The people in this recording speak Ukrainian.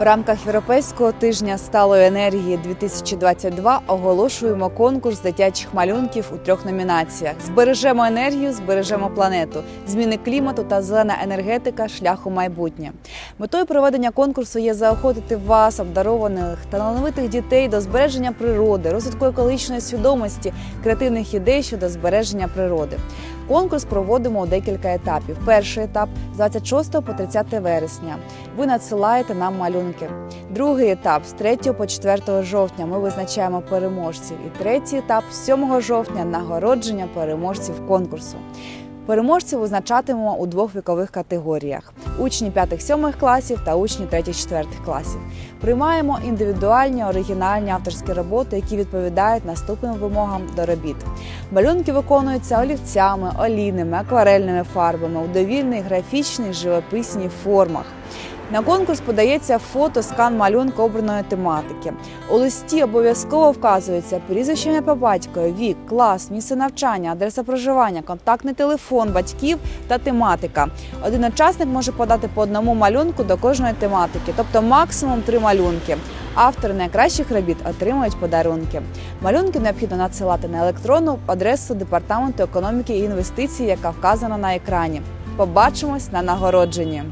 В рамках Європейського тижня сталої енергії 2022 оголошуємо конкурс дитячих малюнків у трьох номінаціях: збережемо енергію, збережемо планету, зміни клімату та зелена енергетика шляху майбутнє. Метою проведення конкурсу є заохотити вас, обдарованих та талановитих дітей, до збереження природи, розвитку екологічної свідомості, креативних ідей щодо збереження природи. Конкурс проводимо у декілька етапів. Перший етап з 26 по 30 вересня. Ви надсилаєте нам малюнки. Другий етап з 3 по 4 жовтня. Ми визначаємо переможців. І третій етап з 7 жовтня нагородження переможців конкурсу. Переможців визначатимемо у двох вікових категоріях: учні 5-7 класів та учні 3-4 класів. Приймаємо індивідуальні оригінальні авторські роботи, які відповідають наступним вимогам до робіт. Малюнки виконуються олівцями, олійними, акварельними фарбами у довільних графічних живописній формах. На конкурс подається фото скан малюнка обраної тематики. У листі обов'язково вказується прізвище ім'я по батькові, вік, клас, місце навчання, адреса проживання, контактний телефон батьків та тематика. Один учасник може подати по одному малюнку до кожної тематики, тобто максимум три малюнки. Автори найкращих робіт отримують подарунки. Малюнки необхідно надсилати на електронну адресу департаменту економіки і інвестицій, яка вказана на екрані. Побачимось на нагородженні.